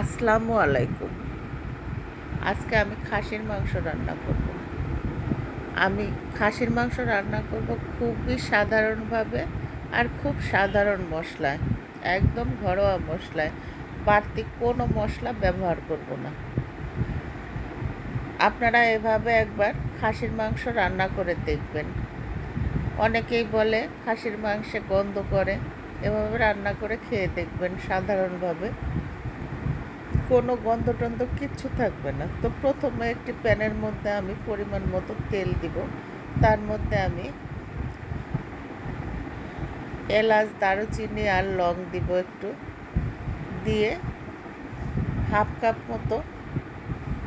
আসসালামু আলাইকুম। আজকে আমি খাসির মাংস রান্না করব। আমি খাসির মাংস রান্না করব খুবই সাধারণভাবে আর খুব সাধারণ মশলায়, একদম ঘরোয়া মশলায়। বাড়তি কোনো মশলা ব্যবহার করব না। আপনারা এভাবে একবার খাসির মাংস রান্না করে দেখবেন। অনেকেই বলে খাসির মাংসে গন্ধ করে। এভাবে রান্না করে খেয়ে দেখবেন সাধারণভাবে। কোনো গন্ধ টন্ধ কিচ্ছু থাকবে না। তো প্রথমে একটি প্যানের মধ্যে আমি পরিমাণ মতো তেল দিব। তার মধ্যে আমি এলাচ, দারুচিনি আর লং দিব একটু। দিয়ে হাফ কাপ মতো,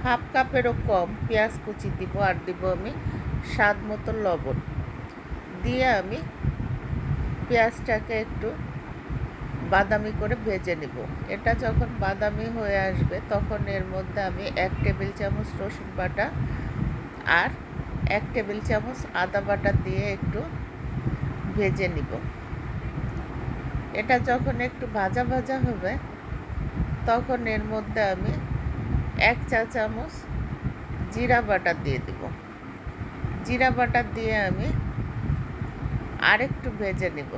হাফ কাপেরও কম পেঁয়াজ কুচি দিব আর দিব আমি স্বাদ মতো লবণ। দিয়ে আমি পেঁয়াজটাকে একটু বাদামি করে ভেজে নিব। এটা যখন বাদামি হয়ে আসবে, তখন এর মধ্যে আমি এক টেবিল চামচ রসুন বাটা আর এক টেবিল চামচ আদা বাটা দিয়ে একটু ভেজে নিব। এটা যখন একটু ভাজা ভাজা হবে, তখন এর মধ্যে আমি এক চা চামচ জিরা বাটা দিয়ে দিব। জিরা বাটা দিয়ে আমি আরেকটু ভেজে নেব।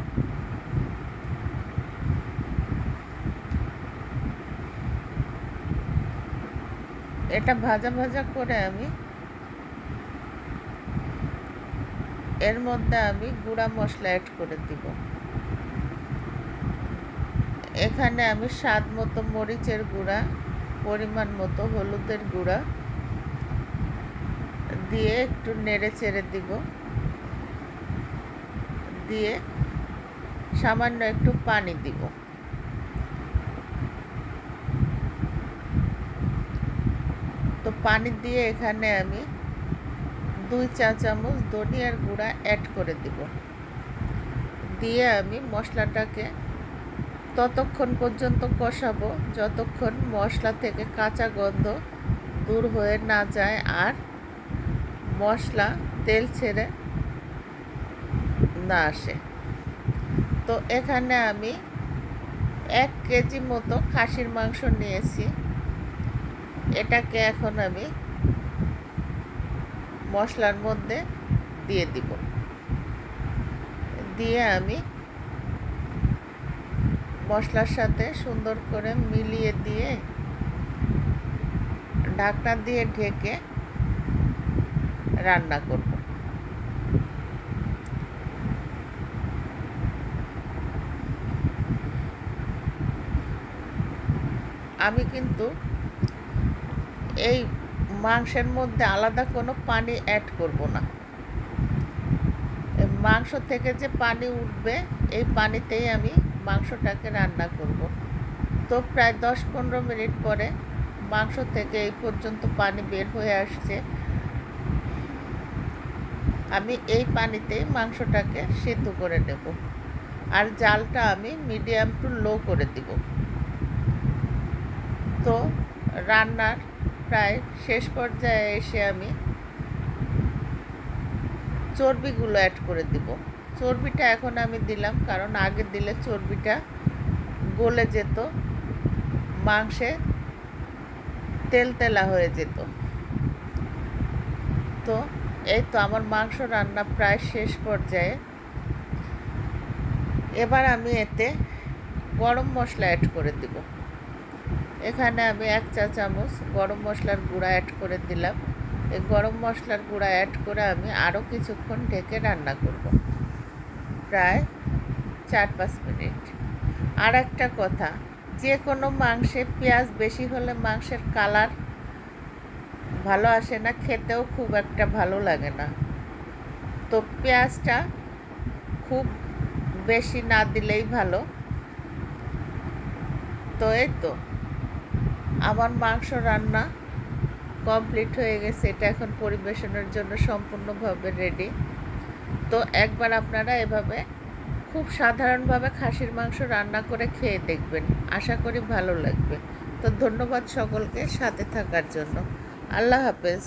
এটা ভাজা ভাজা করে আমি এর মধ্যে আমি গুঁড়া মশলা অ্যাড করে দিব। এখানে আমি স্বাদ মতো মরিচের গুঁড়া, পরিমাণ মতো হলুদের গুঁড়া দিয়ে একটু নেড়ে চেড়ে দিব। দিয়ে সামান্য একটু পানি দিব। তো পানি দিয়ে এখানে আমি দুই চা চামচ ধনিয়ার গুঁড়া অ্যাড করে দিব। দিয়ে আমি মশলাটাকে ততক্ষণ পর্যন্ত কষাবো, যতক্ষণ মশলা থেকে কাঁচা গন্ধ দূর হয়ে না যায় আর মশলা তেল ছেড়ে না আসে। তো এখানে আমি এক কেজি মতো খাসির মাংস নিয়েছি। এটাকে এখন আমি মশলার মধ্যে দিয়ে দিব। দিয়ে আমি মশলার সাথে সুন্দর করে মিলিয়ে দিয়ে ঢাকনা দিয়ে ঢেকে রান্না করব। আমি কিন্তু এই মাংসের মধ্যে আলাদা কোনো পানি অ্যাড করব না। মাংস থেকে যে পানি উঠবে, এই পানিতেই আমি মাংসটাকে রান্না করব। তো প্রায় দশ পনেরো মিনিট পরে মাংস থেকে এই পর্যন্ত পানি বের হয়ে আসছে। আমি এই পানিতেই মাংসটাকে সিদ্ধ করে নেব। আর জালটা আমি মিডিয়াম টু লো করে দিব। তো রান্নার প্রায় শেষ পর্যায়ে এসে আমি চর্বিগুলো অ্যাড করে দিব। চর্বিটা এখন আমি দিলাম, কারণ আগে দিলে চর্বিটা গলে যেত, মাংসে তেল তেলা হয়ে যেত। তো এই তো আমার মাংস রান্না প্রায় শেষ পর্যায়ে। এবার আমি এতে গরম মশলা অ্যাড করে দিব। এখানে আমি এক চা চামচ গরম মশলার গুঁড়া অ্যাড করে দিলাম। এই গরম মশলার গুঁড়া অ্যাড করে আমি আরও কিছুক্ষণ ঢেকে রান্না করব। প্রায় চার পাঁচ মিনিট। আর একটা কথা, যে কোনো মাংসে পেঁয়াজ বেশি হলে মাংসের কালার ভালো আসে না, খেতেও খুব একটা ভালো লাগে না। তো পেঁয়াজটা খুব বেশি না দিলেই ভালো। তো এই তো। আমার মাংস রান্না কমপ্লিট হয়ে গেছে। এটা এখন পরিবেশনের জন্য সম্পূর্ণভাবে রেডি তো একবার আপনারা এভাবে খুব সাধারণভাবে খাসির মাংস রান্না করে খেয়ে দেখবেন। আশা করি ভালো লাগবে। তো ধন্যবাদ সকলকে সাথে থাকার জন্য। আল্লাহ হাফেজ।